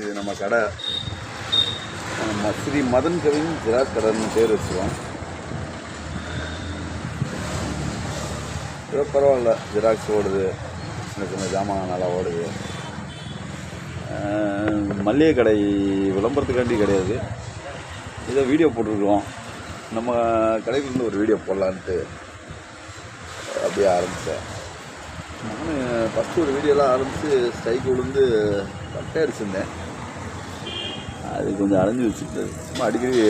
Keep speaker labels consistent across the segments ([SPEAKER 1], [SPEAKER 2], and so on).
[SPEAKER 1] இது நம்ம கடை. நம்ம ஸ்ரீ மதன் கவின் ஜெராக்ஸ் கடைன்னு பேர் வச்சுருவோம் ஏதோ பரவாயில்ல ஜெராக்ஸ் ஓடுது. சின்ன சின்ன ஜாமான் நல்லா ஓடுது. மல்லிகை மளிகை கடை விளம்பரத்துக்காண்டி கிடையாது ஏதோ வீடியோ போட்டிருக்கோம். நம்ம கடையிலேருந்து ஒரு வீடியோ போடலான்ட்டு அப்படியே ஆரம்பித்தேன் நான் ஃபஸ்ட்டு ஒரு வீடியோலாம் ஆரம்பித்து ஸ்ட்ரைக் விழுந்து கட்டை அடிச்சிருந்தேன் அது கொஞ்சம் அலைஞ்சு வச்சுட்டு சும்மா அடிக்கடி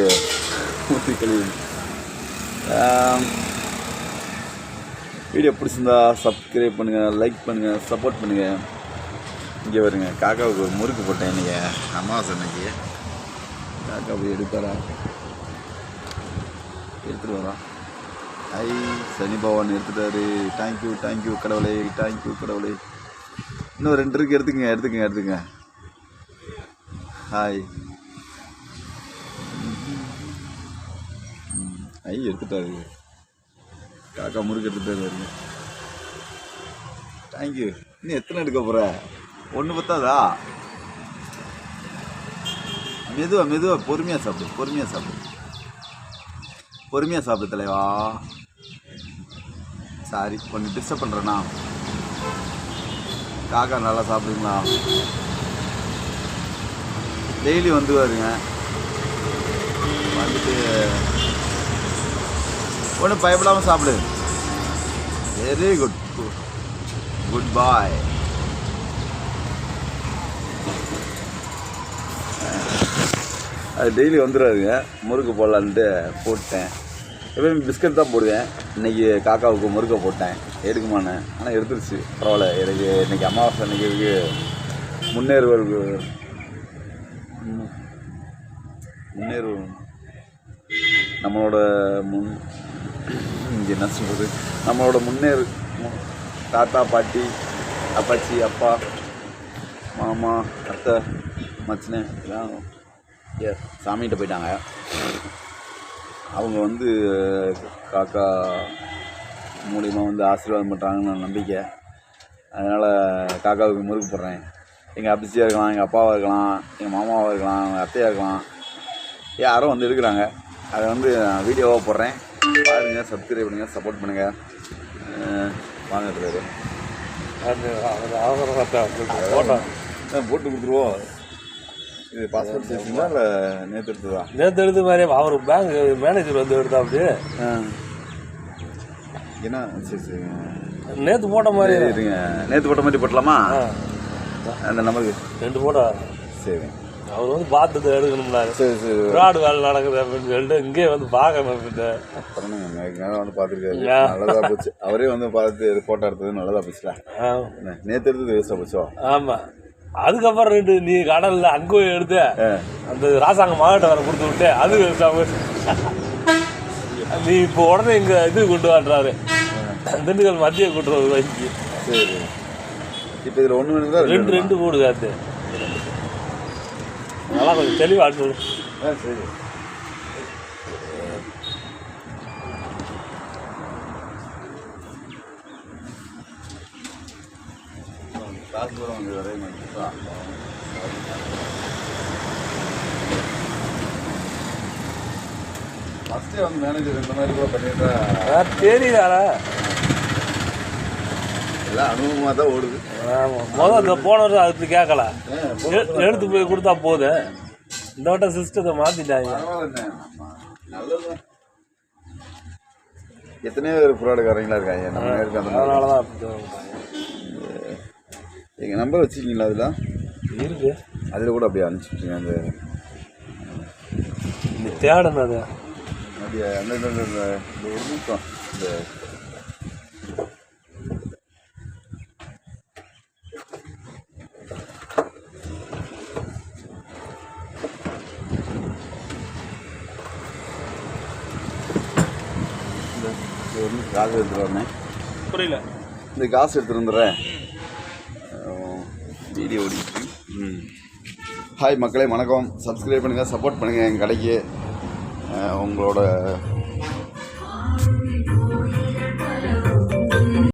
[SPEAKER 1] ஊற்றி கழுவி வீடியோ பிடிச்சிருந்தா சப்ஸ்கிரைப் பண்ணுங்கள் லைக் பண்ணுங்கள் சப்போர்ட் பண்ணுங்கள் இங்கே வருங்க காக்காவுக்கு ஒரு முறுக்கு போட்டேன் இன்றைக்கி அமாவாசை அன்னைக்கு. காக்கா போய் எடுப்பாரா? எடுத்துகிட்டு வரோம் ஐ சனி பகவான் எடுத்துட்டாரு. தேங்க்யூ தேங்க்யூ கடவுளே தேங்க்யூ கடவுளே. இன்னும் ரெண்டு இருக்கு எடுத்துக்கங்க எடுத்துக்கங்க எடுத்துக்கங்க. ஹாய் ஐ எடுத்துட்டாரு. காக்கா முறுக்கு எடுத்துட்டாரு வருங்க தேங்க்யூ இன்னும் எத்தனை எடுக்க போகிற ஒன்று பத்தாதா? மெதுவாக மெதுவாக பொறுமையாக சாப்பிடு பொறுமையாக சாப்பிடு. பொறுமையாக சாப்பிடு தலைவா. சாரி கொஞ்சம் டிஸ்டர்ப் பண்ணுறேண்ணா காக்கா நல்லா சாப்பிடுங்களா? டெய்லி வந்து வருங்க வந்துட்டு ஒன்றும் பயப்படாமல் சாப்பிடு. வெரி குட் குட் பாய் அது டெய்லி வந்துடாதுங்க. முறுக்கு போடலான்ட்டு போட்டேன். எப்பயுமே பிஸ்கட் தான் போடுவேன். இன்னைக்கு காக்காவுக்கு முறுக்கை போட்டேன். எடுக்குமானே ஆனால் எடுத்துருச்சு. பரவாயில்ல. எனக்கு இன்னைக்கு அமாவாசை அன்னைக்கு முன்னேறுவல் முன்னேறுவருக்கு ம், நம்மளோட முன் என்ன சொல்கிறது நம்மளோட முன்னேறு. மு- தாத்தா பாட்டி அப்பாச்சி அப்பா மாமா அத்தை மச்சினே எல்லாம் சாமிகிட்ட போயிட்டாங்க. அவங்க வந்து காக்கா மூலியமாக வந்து ஆசீர்வாதம் பண்ணுறாங்கன்னு நம்பிக்கை. அதனால் காக்காவுக்கு முறுக்கு போடுறேன். எங்கள் அப்பிச்சியாக இருக்கலாம் எங்கள் அப்பாவாக இருக்கலாம் எங்கள் மாமாவாக இருக்கலாம் எங்கள் அத்தையாக இருக்கலாம். யாரோ வந்து எடுக்கிறாங்க அதை வந்து நான் வீடியோவாக போடுறேன். பாருங்கள் சப்ஸ்கிரைப் பண்ணுங்கள் சப்போர்ட் பண்ணுங்கள் வாங்க இருக்காரு
[SPEAKER 2] அது அவர் அவசரம் போட்டோ
[SPEAKER 1] கொடுத்துருவோம் இது பாஸ்போர்ட் சைஸுங்களா இல்லை நேற்று எடுத்ததா
[SPEAKER 2] நேற்று எடுத்த மாதிரி அவர் பேங்க் மேனேஜர் வந்து எடுத்தா அப்படி
[SPEAKER 1] ஆ. என்ன சரி சரி
[SPEAKER 2] நேற்று போட்ட மாதிரி
[SPEAKER 1] இருங்க நேற்று போட்ட மாதிரி போட்டலாமா அந்த நம்பருக்கு
[SPEAKER 2] ரெண்டு போட்டோ
[SPEAKER 1] சரி
[SPEAKER 2] அவர் வந்து பார்த்துட்டு எடுக்கணும்னாரு
[SPEAKER 1] சரி சரி
[SPEAKER 2] ஃப்ராடு வேலை நடக்குது அப்படின்னு சொல்லிட்டு இங்கே வந்து பார்க்கணும் அப்படின்னு
[SPEAKER 1] அப்புறம் நேரம் வந்து பார்த்துருக்காரு.
[SPEAKER 2] ஆ.
[SPEAKER 1] நல்லதா போச்சு. அவரே வந்து பார்த்து ஃபோட்டோ எடுத்தது நல்லதா போச்சுல நேற்று எடுத்தது வேஸ்ட்டாக போச்சோ?
[SPEAKER 2] ஆமா. அதுக்கப்புறம் ரெண்டு நீ கடல்ல அங்கே போய் எடுத்து. அந்த ராசாங்க மாவட்ட வர கொடுத்து விட்டு அது சம- நீ இப்போ உடனே இங்க இது கொண்டு வாடுறாரு திண்டுக்கல் மத்திய கூட்டுறவு வங்கி
[SPEAKER 1] சரி. இப்போ இதில் ஒன்று
[SPEAKER 2] ரெண்டு ரெண்டு போடுது அது. நல்லா கொஞ்சம் தெளிவாக சொல்லு
[SPEAKER 1] சரி காசு கூட வந்து வரைய மாட்டேன் ஃபஸ்ட்டே வந்து மேனேஜர் இந்த மாதிரி கூட பண்ணிட்டா
[SPEAKER 2] தெரியுதாரா
[SPEAKER 1] எல்லாம் அனுபவமாக தான் ஓடுது.
[SPEAKER 2] ஆமாம் முதல் இந்த போனவர் அதுக்கு கேட்கல
[SPEAKER 1] ஆ,
[SPEAKER 2] எ- எடுத்து போய் கொடுத்தா போதும் இந்த வட்டம் சிஸ்டத்தை மாற்றிட்டாங்க
[SPEAKER 1] பரவாயில்லைண்ணே. ஆமா. நல்லதுதான். எத்தனையோ பேர் புறாடுக்காரங்களா இருக்காங்க. நம்ம நேருக்கு அந்த மாதிரி.
[SPEAKER 2] அதனால தான்.
[SPEAKER 1] எங்கள் நம்பர் வச்சுக்கிங்களா அதில்?
[SPEAKER 2] இருக்கு.
[SPEAKER 1] அதில் கூட அப்படியே அனுப்பிச்சுட்ருங்க அந்த
[SPEAKER 2] தேடணும் அது
[SPEAKER 1] அப்படியே? அந்த இந்த- இந்த- இந்த இந்த இந்த நிமிஷம் காசு எடுத்துகிட்டு வரேன்
[SPEAKER 2] புரியல.
[SPEAKER 1] இந்த காசு எடுத்துகிட்டு வந்துடுறேன். வீடியோ ஓடிட்டு ம். ஹாய் மக்களே வணக்கம். சப்ஸ்கிரைப் பண்ணுங்கள் சப்போர்ட் பண்ணுங்கள் எங்கள் கடைக்கு உங்களோட